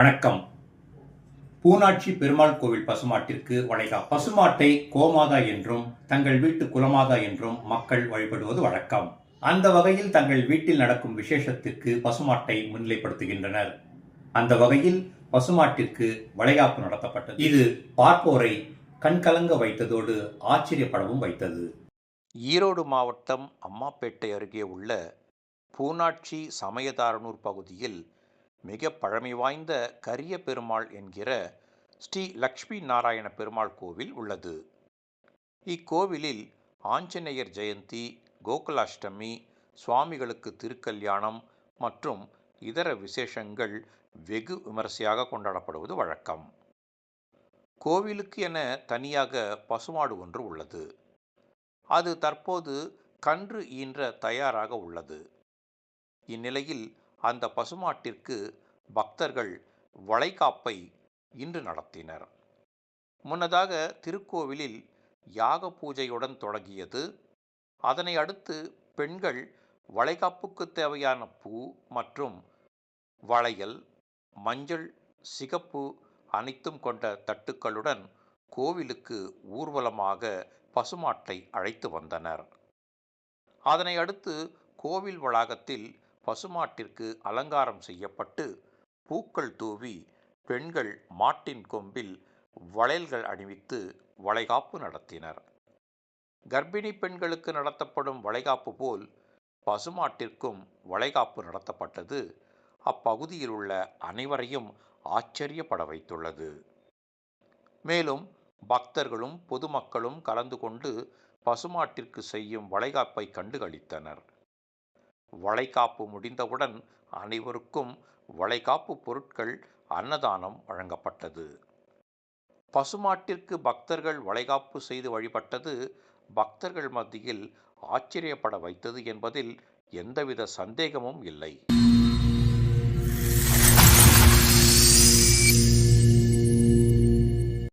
வணக்கம். பூனாட்சி பெருமாள் கோவில் பசுமாட்டிற்கு வளைகா. பசுமாட்டை கோமாதா என்றும் தங்கள் வீட்டு குலமாதா என்றும் மக்கள் வழிபடுவது வழக்கம். அந்த வகையில் தங்கள் வீட்டில் நடக்கும் விசேஷத்திற்கு பசுமாட்டை முன்னிலைப்படுத்துகின்றனர். அந்த வகையில் பசுமாட்டிற்கு வளைகாப்பு நடத்தப்பட்டது. இது பார்ப்போரை கண்கலங்க வைத்ததோடு ஆச்சரியப்படவும் வைத்தது. ஈரோடு மாவட்டம் அம்மாப்பேட்டை அருகே உள்ள பூனாட்சி சமயதாரனூர் பகுதியில் மிக பழமை வாய்ந்த கரிய பெருமாள் என்கிற ஸ்ரீ லக்ஷ்மி நாராயண பெருமாள் கோவில் உள்ளது. இக்கோவிலில் ஆஞ்சநேயர் ஜெயந்தி கோகுலாஷ்டமி சுவாமிகளுக்கு திருக்கல்யாணம் மற்றும் இதர விசேஷங்கள் வெகு விமரிசையாக கொண்டாடப்படுவது வழக்கம். கோவிலுக்கு என தனியாக பசுமாடு ஒன்று உள்ளது. அது தற்போது கன்று ஈன்ற தயாராக உள்ளது. இந்நிலையில் அந்த பசுமாட்டிற்கு பக்தர்கள் வளைகாப்பை இன்று நடத்தினர். முன்னதாக திருக்கோவிலில் யாக பூஜையுடன் தொடங்கியது. அதனை அடுத்து பெண்கள் வளைகாப்புக்கு தேவையான பூ மற்றும் வளையல் மஞ்சள் சிகப்பு அனைத்தும் கொண்ட தட்டுக்களுடன் கோவிலுக்கு ஊர்வலமாக பசுமாட்டை அழைத்து வந்தனர். அதனை அடுத்து கோவில் வளாகத்தில் பசுமாட்டிற்கு அலங்காரம் செய்யப்பட்டு பூக்கள் தூவி பெண்கள் மாட்டின் கொம்பில் வளையல்கள் அணிவித்து வளைகாப்பு நடத்தினர். கர்ப்பிணி பெண்களுக்கு நடத்தப்படும் வளைகாப்பு போல் பசுமாட்டிற்கும் வளைகாப்பு நடத்தப்பட்டது. அப்பகுதியில் உள்ள அனைவரையும் ஆச்சரியப்பட வைத்துள்ளது. மேலும் பக்தர்களும் பொதுமக்களும் கலந்து கொண்டு பசுமாட்டிற்கு செய்யும் வளைகாப்பை கண்டுகளித்தனர். வளைகாப்பு முடிந்தவுடன் அனைவருக்கும் வளைகாப்பு பொருட்கள் அன்னதானம் வழங்கப்பட்டது. பசுமாட்டிற்கு பக்தர்கள் வளைகாப்பு செய்து வழிபட்டது பக்தர்கள் மத்தியில் ஆச்சரியப்பட வைத்தது என்பதில் எந்தவித சந்தேகமும் இல்லை.